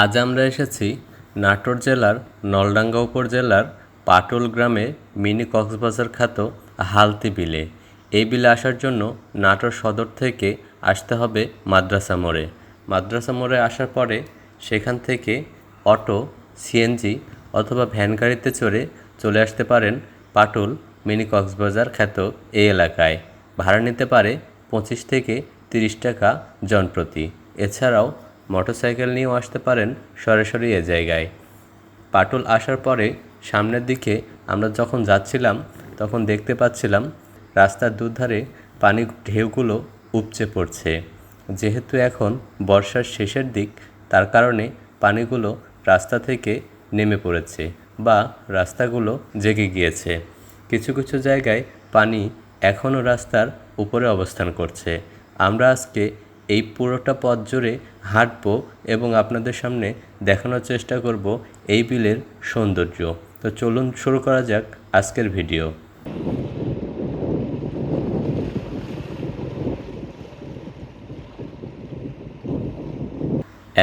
আজ আমরা এসেছি নাটোর জেলার নলডাঙ্গা উপজেলার পাটুল গ্রামে মিনি কক্সবাজার খ্যাত হালতি বিলে। এই বিলে আসার জন্য নাটোর সদর থেকে আসতে হবে মাদ্রাসা মোড়ে। মাদ্রাসা মোড়ে আসার পরে সেখান থেকে অটো সিএনজি অথবা ভ্যান গাড়িতে চড়ে চলে আসতে পারেন পাটুল মিনি কক্সবাজার খ্যাত এই এলাকায়। ভাড়া নিতে পারে পঁচিশ থেকে তিরিশ টাকা জনপ্রতি। এছাড়াও মোটরসাইকেল নিয়েও আসতে পারেন সরাসরি এ জায়গায়। পাটুল আসার পরে সামনের দিকে আমরা যখন যাচ্ছিলাম, তখন দেখতে পাচ্ছিলাম রাস্তার দুধারে পানি ঢেউগুলো উপচে পড়ছে। যেহেতু এখন বর্ষার শেষের দিক, তার কারণে পানিগুলো রাস্তা থেকে নেমে পড়েছে বা রাস্তাগুলো জেগে গিয়েছে। কিছু কিছু জায়গায় পানি এখনও রাস্তার উপরে অবস্থান করছে। আমরা আজকে এই পুরোটা পথ জুড়ে হাঁটবো এবং আপনাদের সামনে দেখানোর চেষ্টা করব এই বিলের সৌন্দর্য। তো চলুন শুরু করা যাক আজকের ভিডিও।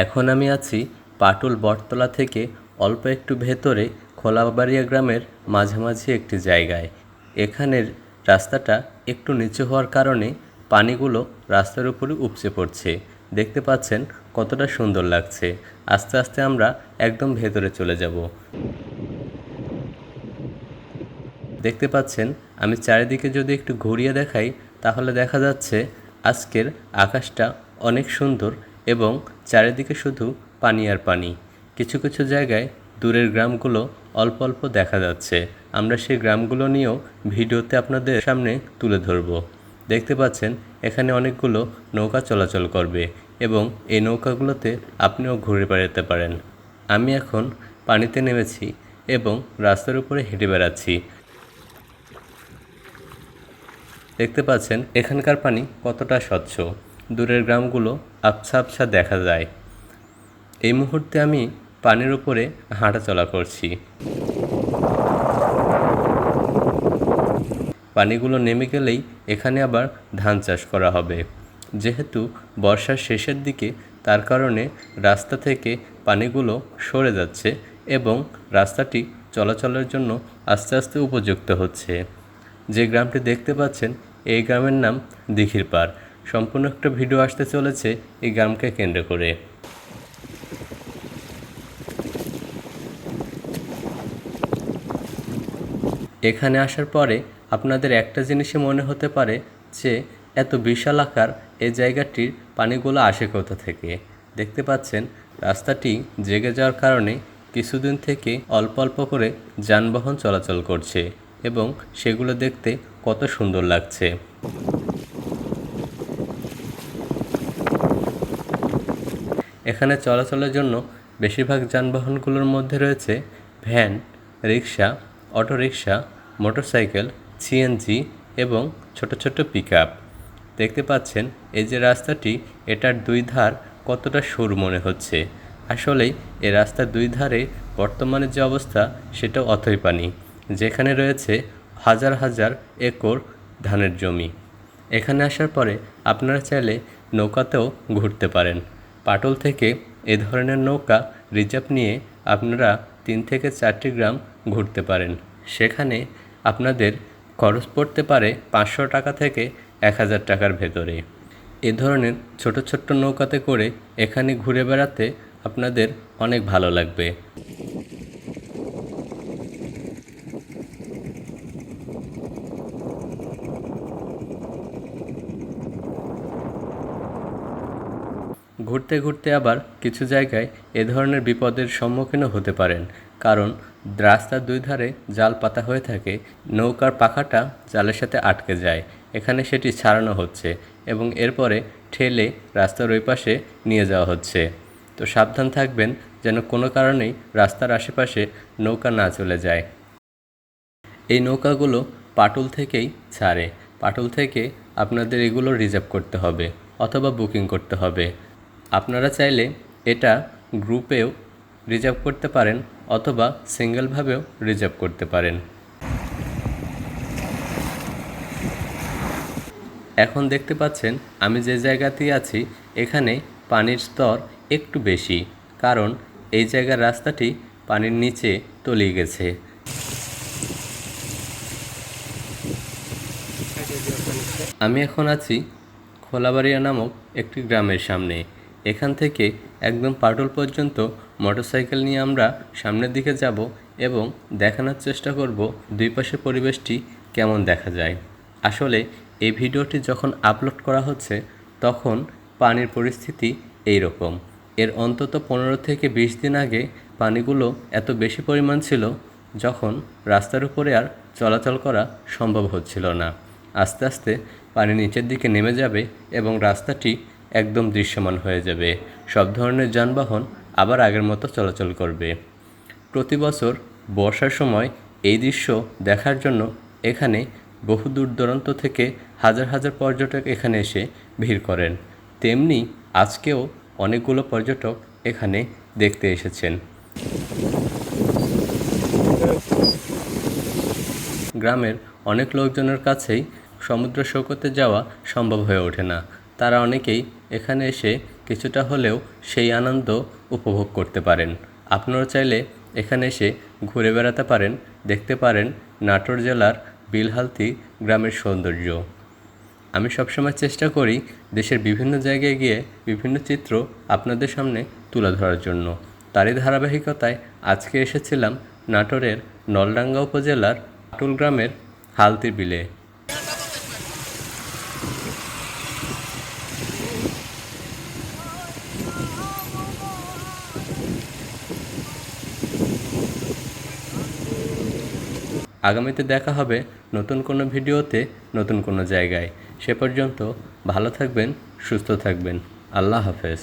এখন আমি আছি পাটুল বটতলা থেকে অল্প একটু ভেতরে খোলাবাড়িয়া গ্রামের মাঝামাঝি একটি জায়গায়। এখানের রাস্তাটা একটু নিচু হওয়ার কারণে পানিগুলো রাস্তার উপরে উপচে পড়ছে। দেখতে পাচ্ছেন কতটা সুন্দর লাগছে। আস্তে আস্তে আমরা একদম ভেতরে চলে যাব। দেখতে পাচ্ছেন, আমি চারিদিকে যদি একটু ঘুরিয়ে দেখাই, তাহলে দেখা যাচ্ছে আজকের আকাশটা অনেক সুন্দর এবং চারিদিকে শুধু পানি আর পানি। কিছু কিছু জায়গায় দূরের গ্রামগুলো অল্প অল্প দেখা যাচ্ছে। আমরা সেই গ্রামগুলো নিয়েও ভিডিওতে আপনাদের সামনে তুলে ধরব। দেখতে পাচ্ছেন, এখানে অনেকগুলো নৌকা চলাচল করবে এবং এই নৌকাগুলোতে আপনিও ঘুরে বেড়াতে পারেন। আমি এখন পানিতে নেমেছি এবং রাস্তার উপরে হেঁটে বেড়াচ্ছি। দেখতে পাচ্ছেন, এখানকার পানি কতটা স্বচ্ছ। দূরের গ্রামগুলো আবছা আবছা দেখা যায়। এই মুহূর্তে আমি পানির উপরে হাঁটাচলা করছি। পানিগুলো নেমে গেলেই এখানে আবার ধান চাষ করা হবে। যেহেতু বর্ষার শেষের দিকে তার কারণে রাস্তা থেকে পানিগুলো সরে যাচ্ছে এবং রাস্তাটি চলাচলের জন্য আস্তে আস্তে উপযুক্ত হচ্ছে। যে গ্রামটি দেখতে পাচ্ছেন, এই গ্রামের নাম দিঘির পাড়। সম্পূর্ণ একটা ভিডিও আসতে চলেছে এই গ্রামকে কেন্দ্র করে। এখানে আসার পরে আপনাদের একটা জিনিসই মনে হতে পারে যে এত বিশাল আকার এই জায়গাটির পানিগুলো আসে কোথা থেকে। দেখতে পাচ্ছেন, রাস্তাটি জেগে যাওয়ার কারণে কিছুদিন থেকে অল্প অল্প করে যানবাহন চলাচল করছে এবং সেগুলো দেখতে কত সুন্দর লাগছে। এখানে চলাচলের জন্য বেশিরভাগ যানবাহনগুলোর মধ্যে রয়েছে van, rickshaw auto rickshaw motorcycle CNG এবং ছোট ছোট পিক দেখতে পাচ্ছেন, এই যে রাস্তাটি, এটার দুই ধার কতটা সরু মনে হচ্ছে। আসলেই, এ রাস্তার দুই ধারে বর্তমানে যে অবস্থা সেটা অথই পানি, যেখানে রয়েছে হাজার হাজার একর ধানের জমি। এখানে আসার পরে আপনারা চাইলে নৌকাতেও ঘুরতে পারেন। পাটল থেকে এ ধরনের নৌকা রিজার্ভ নিয়ে আপনারা তিন থেকে চারটি গ্রাম ঘুরতে পারেন। সেখানে আপনাদের খরচ পড়তে পারে পাঁচশো টাকা থেকে এক হাজার টাকার ভেতরে। এ ধরনের ছোট ছোট্ট নৌকাতে করে এখানে ঘুরে বেড়াতে আপনাদের অনেক ভালো লাগবে। ঘুরতে ঘুরতে আবার কিছু জায়গায় এ ধরনের বিপদের সম্মুখীনও হতে পারেন। কারণ রাস্তার দুই ধারে জাল পাতা হয়ে থাকে, নৌকার পাখাটা জালের সাথে আটকে যায়। এখানে সেটি ছাড়ানো হচ্ছে এবং এরপরে ঠেলে রাস্তার ওই পাশে নিয়ে যাওয়া হচ্ছে। তো সাবধান থাকবেন যেন কোনো কারণেই রাস্তার আশেপাশে নৌকা না চলে যায়। এই নৌকাগুলো পাটুল থেকেই ছাড়ে। পাটুল থেকে আপনাদের এগুলো রিজার্ভ করতে হবে অথবা বুকিং করতে হবে। আপনারা চাইলে এটা গ্রুপেও রিজার্ভ করতে পারেন অথবা সিঙ্গেলভাবেও রিজার্ভ করতে পারেন। এখন দেখতে পাচ্ছেন, আমি যে জায়গাতেই আছি, এখানে পানির স্তর একটু বেশি, কারণ এই জায়গার রাস্তাটি পানির নিচে তলিয়ে গেছে। আমি এখন আছি খোলাবাড়িয়া নামক একটি গ্রামের সামনে। এখান থেকে একদম পাটুল পর্যন্ত মোটরসাইকেল নিয়ে আমরা সামনের দিকে যাব এবং দেখানোর চেষ্টা করব দুই পাশের পরিবেশটি কেমন দেখা যায়। আসলে এই ভিডিওটি যখন আপলোড করা হচ্ছে, তখন পানির পরিস্থিতি এই রকম এর অন্তত পনেরো থেকে বিশ দিন আগে পানিগুলো এত বেশি পরিমাণ ছিল, যখন রাস্তার উপরে আর চলাচল করা সম্ভব হচ্ছিল না। আস্তে আস্তে পানি নিচের দিকে নেমে যাবে এবং রাস্তাটি একদম দৃশ্যমান হয়ে যাবে। সব ধরনের যানবাহন আবার আগের মতো চলাচল করবে। প্রতি বছর বর্ষার সময় এই দৃশ্য দেখার জন্য এখানে বহু দূর দূরান্ত থেকে হাজার হাজার পর্যটক এখানে এসে ভিড় করেন। তেমনি আজকেও অনেকগুলো পর্যটক এখানে দেখতে এসেছেন। গ্রামের অনেক লোকজনের কাছেই সমুদ্র সৈকতে যাওয়া সম্ভব হয়ে ওঠে না। তারা অনেকেই এখানে এসে কিছুটা হলেও সেই আনন্দ উপভোগ করতে পারেন। আপনারা চাইলে এখানে এসে ঘুরে বেড়াতে পারেন, দেখতে পারেন নাটোর জেলার বিলহালতি গ্রামের সৌন্দর্য। আমি সবসময় চেষ্টা করি দেশের বিভিন্ন জায়গায় গিয়ে বিভিন্ন চিত্র আপনাদের সামনে তুলে ধরার জন্য। তারই ধারাবাহিকতায় আজকে এসেছিলাম নাটোরের নলডাঙ্গা উপজেলার আটুল গ্রামের হালতি বিলে। আগামীতে দেখা হবে নতুন কোনো ভিডিওতে নতুন কোনো জায়গায়। সে পর্যন্ত ভালো থাকবেন, সুস্থ থাকবেন। আল্লাহ হাফেজ।